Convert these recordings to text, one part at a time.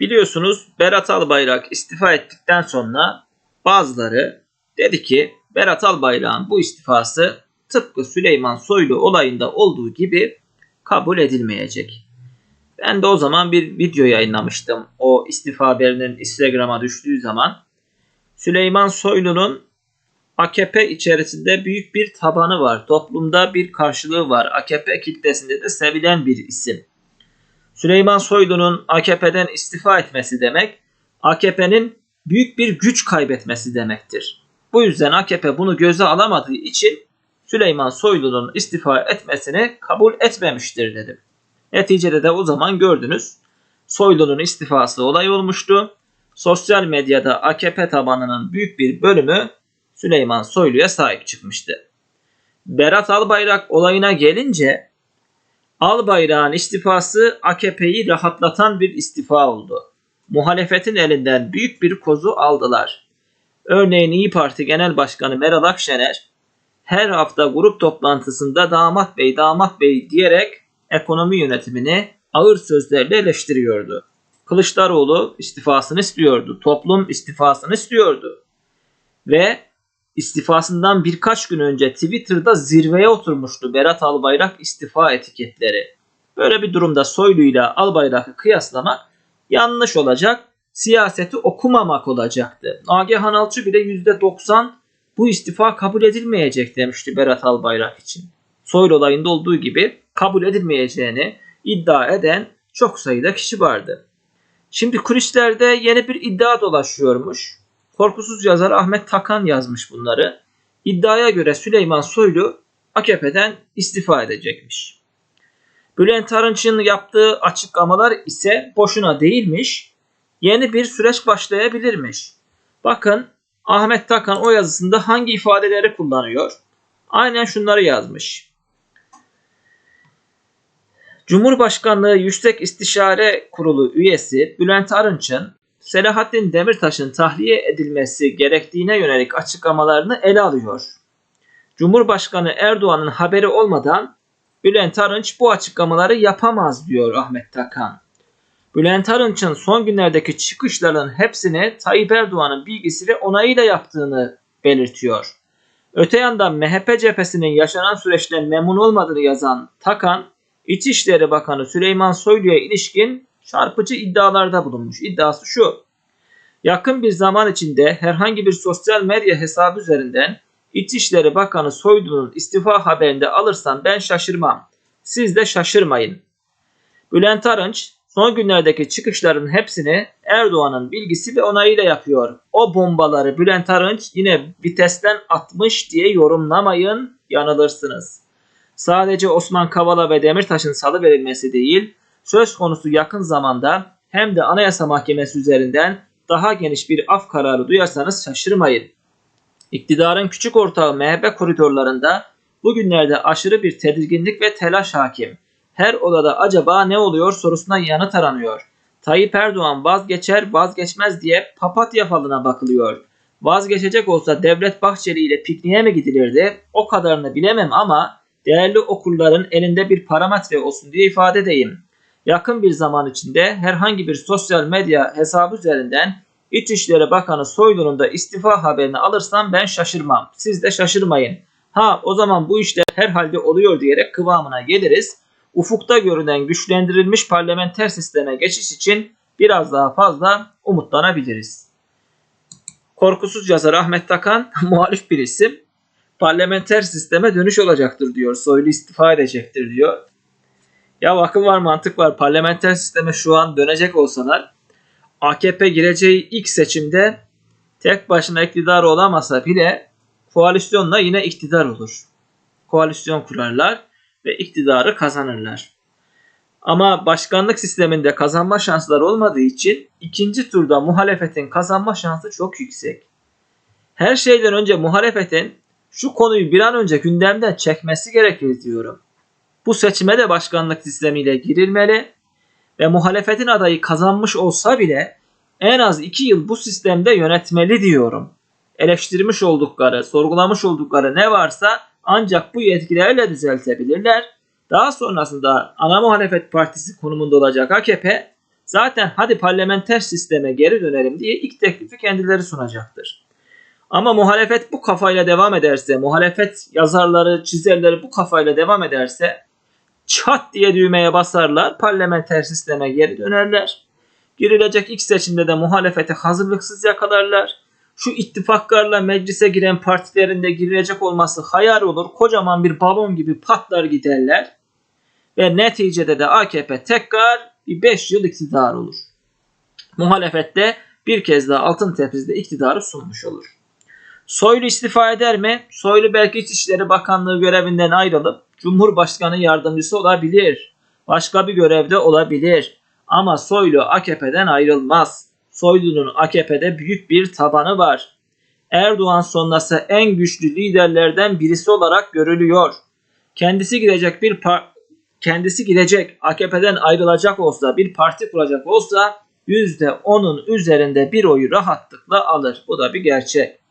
Biliyorsunuz Berat Albayrak istifa ettikten sonra bazıları dedi ki Berat Albayrak'ın bu istifası tıpkı Süleyman Soylu olayında olduğu gibi kabul edilmeyecek. Ben de o zaman bir video yayınlamıştım. O istifa haberinin Instagram'a düştüğü zaman. Süleyman Soylu'nun AKP içerisinde büyük bir tabanı var. Toplumda bir karşılığı var. AKP kitlesinde de sevilen bir isim. Süleyman Soylu'nun AKP'den istifa etmesi demek AKP'nin büyük bir güç kaybetmesi demektir. Bu yüzden AKP bunu göze alamadığı için Süleyman Soylu'nun istifa etmesini kabul etmemiştir dedim. Neticede de o zaman gördünüz. Soylu'nun istifası olay olmuştu. Sosyal medyada AKP tabanının büyük bir bölümü Süleyman Soylu'ya sahip çıkmıştı. Berat Albayrak olayına gelince Albayrak'ın istifası AKP'yi rahatlatan bir istifa oldu. Muhalefetin elinden büyük bir kozu aldılar. Örneğin İyi Parti Genel Başkanı Meral Akşener her hafta grup toplantısında damat bey damat bey diyerek ekonomi yönetimini ağır sözlerle eleştiriyordu. Kılıçdaroğlu istifasını istiyordu. Toplum istifasını istiyordu. Ve istifasından birkaç gün önce Twitter'da zirveye oturmuştu Berat Albayrak istifa etiketleri. Böyle bir durumda Soylu ile Albayrak'ı kıyaslamak yanlış olacak, siyaseti okumamak olacaktı. Nagihan Alçı bile %90 bu istifa kabul edilmeyecek demişti Berat Albayrak için. Soylu olayında olduğu gibi kabul edilmeyeceğini iddia eden çok sayıda kişi vardı. Şimdi kulislerde yeni bir iddia dolaşıyormuş. Korkusuz yazar Ahmet Takan yazmış bunları. İddiaya göre Süleyman Soylu AKP'den istifa edecekmiş. Bülent Arınç'ın yaptığı açıklamalar ise boşuna değilmiş. Yeni bir süreç başlayabilirmiş. Bakın Ahmet Takan o yazısında hangi ifadeleri kullanıyor? Aynen şunları yazmış. Cumhurbaşkanlığı Yüksek İstişare Kurulu üyesi Bülent Arınç'ın Selahattin Demirtaş'ın tahliye edilmesi gerektiğine yönelik açıklamalarını ele alıyor. Cumhurbaşkanı Erdoğan'ın haberi olmadan Bülent Arınç bu açıklamaları yapamaz diyor Ahmet Takan. Bülent Arınç'ın son günlerdeki çıkışlarının hepsini Tayyip Erdoğan'ın bilgisi ve onayıyla yaptığını belirtiyor. Öte yandan MHP cephesinin yaşanan süreçten memnun olmadığını yazan Takan, İçişleri Bakanı Süleyman Soylu'ya ilişkin çarpıcı iddialarda bulunmuş. İddiası şu. Yakın bir zaman içinde herhangi bir sosyal medya hesabı üzerinden İçişleri Bakanı Soylu'nun istifa haberinde alırsam ben şaşırmam. Siz de şaşırmayın. Bülent Arınç son günlerdeki çıkışların hepsini Erdoğan'ın bilgisi ve onayıyla yapıyor. O bombaları Bülent Arınç yine vitesten atmış diye yorumlamayın yanılırsınız. Sadece Osman Kavala ve Demirtaş'ın salı verilmesi değil, söz konusu yakın zamanda hem de Anayasa Mahkemesi üzerinden daha geniş bir af kararı duyarsanız şaşırmayın. İktidarın küçük ortağı MHP koridorlarında bugünlerde aşırı bir tedirginlik ve telaş hakim. Her odada acaba ne oluyor sorusuna yanıt aranıyor. Tayyip Erdoğan vazgeçer vazgeçmez diye papatya falına bakılıyor. Vazgeçecek olsa Devlet Bahçeli ile pikniğe mi gidilirdi? O kadarını bilemem ama değerli okurların elinde bir parametre olsun diye ifade edeyim. Yakın bir zaman içinde herhangi bir sosyal medya hesabı üzerinden İçişleri Bakanı Soylu'nun da istifa haberini alırsam ben şaşırmam. Siz de şaşırmayın. Ha o zaman bu işler herhalde oluyor diyerek kıvamına geliriz. Ufukta görünen güçlendirilmiş parlamenter sisteme geçiş için biraz daha fazla umutlanabiliriz. Korkusuz yazar Ahmet Takan muhalif bir isim. Parlamenter sisteme dönüş olacaktır diyor. Soylu istifa edecektir diyor. Ya akıl var mantık var. Parlamenter sisteme şu an dönecek olsalar AKP gireceği ilk seçimde tek başına iktidar olamasa bile koalisyonla yine iktidar olur. Koalisyon kurarlar ve iktidarı kazanırlar. Ama başkanlık sisteminde kazanma şansları olmadığı için ikinci turda muhalefetin kazanma şansı çok yüksek. Her şeyden önce muhalefetin şu konuyu bir an önce gündemden çekmesi gerekir diyorum. Bu seçime de başkanlık sistemiyle girilmeli ve muhalefetin adayı kazanmış olsa bile en az 2 yıl bu sistemde yönetmeli diyorum. Eleştirmiş oldukları, sorgulamış oldukları ne varsa ancak bu yetkilerle düzeltebilirler. Daha sonrasında ana muhalefet partisi konumunda olacak AKP zaten hadi parlamenter sisteme geri dönelim diye ilk teklifi kendileri sunacaktır. Ama muhalefet bu kafayla devam ederse, muhalefet yazarları, çizerleri bu kafayla devam ederse çat diye düğmeye basarlar, parlamenter sisteme geri dönerler. Girilecek ilk seçimde de muhalefeti hazırlıksız yakalarlar. Şu ittifaklarla meclise giren partilerin de girilecek olması hayal olur. Kocaman bir balon gibi patlar giderler. Ve neticede de AKP tekrar bir 5 yıl iktidar olur. Muhalefette bir kez daha altın tepside iktidarı sunmuş olur. Soylu istifa eder mi? Soylu belki İçişleri Bakanlığı görevinden ayrılıp Cumhurbaşkanı yardımcısı olabilir. Başka bir görevde olabilir. Ama Soylu AKP'den ayrılmaz. Soylu'nun AKP'de büyük bir tabanı var. Erdoğan sonrası en güçlü liderlerden birisi olarak görülüyor. Kendisi gidecek bir kendisi gidecek AKP'den ayrılacak olsa bir parti kuracak olsa %10'un üzerinde bir oyu rahatlıkla alır. Bu da bir gerçek.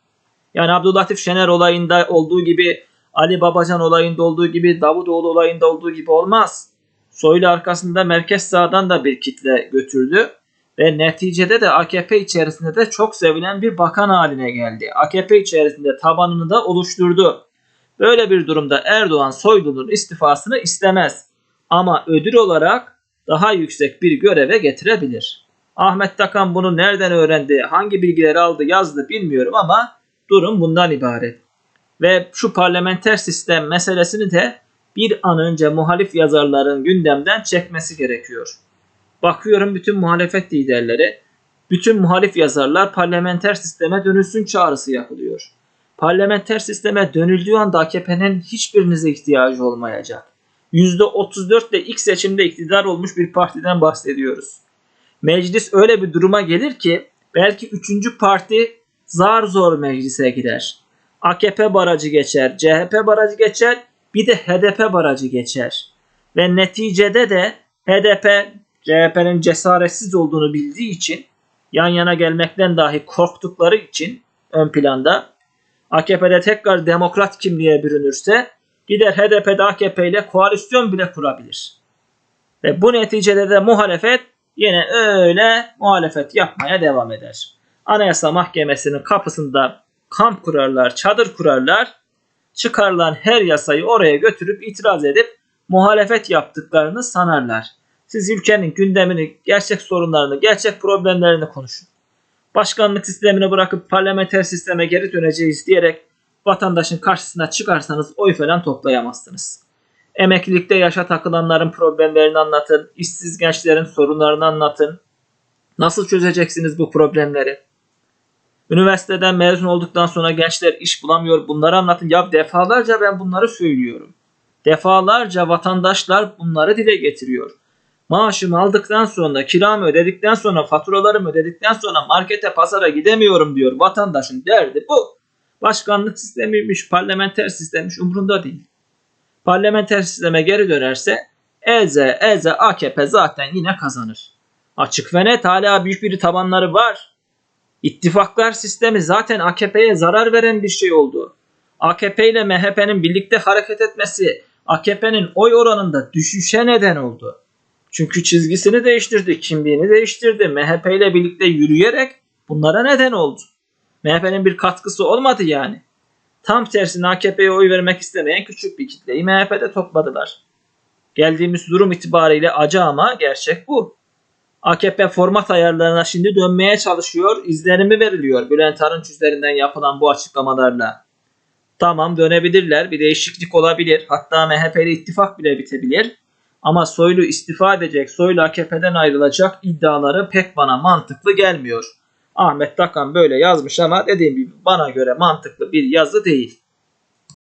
Yani Abdülatif Şener olayında olduğu gibi Ali Babacan olayında olduğu gibi Davutoğlu olayında olduğu gibi olmaz. Soylu arkasında merkez sağdan da bir kitle götürdü ve neticede de AKP içerisinde de çok sevilen bir bakan haline geldi. AKP içerisinde tabanını da oluşturdu. Böyle bir durumda Erdoğan Soylu'nun istifasını istemez. Ama ödül olarak daha yüksek bir göreve getirebilir. Ahmet Takan bunu nereden öğrendi, hangi bilgileri aldı, yazdı bilmiyorum ama durum bundan ibaret. Ve şu parlamenter sistem meselesini de bir an önce muhalif yazarların gündemden çekmesi gerekiyor. Bakıyorum bütün muhalefet liderleri, bütün muhalif yazarlar parlamenter sisteme dönülsün çağrısı yapılıyor. Parlamenter sisteme dönüldüğü anda AKP'nin hiçbirinize ihtiyacı olmayacak. %34 ile ilk seçimde iktidar olmuş bir partiden bahsediyoruz. Meclis öyle bir duruma gelir ki belki üçüncü parti zar zor meclise girer. AKP barajı geçer, CHP barajı geçer, bir de HDP barajı geçer. Ve neticede de HDP CHP'nin cesaretsiz olduğunu bildiği için yan yana gelmekten dahi korktukları için ön planda AKP'de tekrar demokrat kimliğe bürünürse gider HDP'de AKP ile koalisyon bile kurabilir. Ve bu neticede de muhalefet yine öyle muhalefet yapmaya devam eder. Anayasa Mahkemesi'nin kapısında kamp kurarlar, çadır kurarlar. Çıkarılan her yasayı oraya götürüp itiraz edip muhalefet yaptıklarını sanarlar. Siz ülkenin gündemini, gerçek sorunlarını, gerçek problemlerini konuşun. Başkanlık sistemini bırakıp parlamenter sisteme geri döneceğiz diyerek vatandaşın karşısına çıkarsanız oy falan toplayamazsınız. Emeklilikte yaşa takılanların problemlerini anlatın, işsiz gençlerin sorunlarını anlatın. Nasıl çözeceksiniz bu problemleri? Üniversiteden mezun olduktan sonra gençler iş bulamıyor. Bunları anlatın. Ya defalarca ben bunları söylüyorum. Defalarca vatandaşlar bunları dile getiriyor. Maaşımı aldıktan sonra, kiramı ödedikten sonra, faturalarımı ödedikten sonra markete, pazara gidemiyorum diyor. Vatandaşın derdi bu. Başkanlık sistemiymiş, parlamenter sistemmiş umurunda değil. Parlamenter sisteme geri dönerse eze eze AKP zaten yine kazanır. Açık ve net hala büyük bir tabanları var. İttifaklar sistemi zaten AKP'ye zarar veren bir şey oldu. AKP ile MHP'nin birlikte hareket etmesi AKP'nin oy oranında düşüşe neden oldu. Çünkü çizgisini değiştirdi, kimliğini değiştirdi. MHP ile birlikte yürüyerek bunlara neden oldu. MHP'nin bir katkısı olmadı yani. Tam tersine AKP'ye oy vermek istemeyen küçük bir kitleyi MHP'de topladılar. Geldiğimiz durum itibariyle acı ama gerçek bu. AKP format ayarlarına şimdi dönmeye çalışıyor. İzlenimi veriliyor Bülent Arınç üzerinden yapılan bu açıklamalarla. Tamam dönebilirler. Bir değişiklik olabilir. Hatta MHP'li ittifak bile bitebilir. Ama Soylu istifa edecek, Soylu AKP'den ayrılacak iddiaları pek bana mantıklı gelmiyor. Ahmet Takan böyle yazmış ama dediğim gibi bana göre mantıklı bir yazı değil.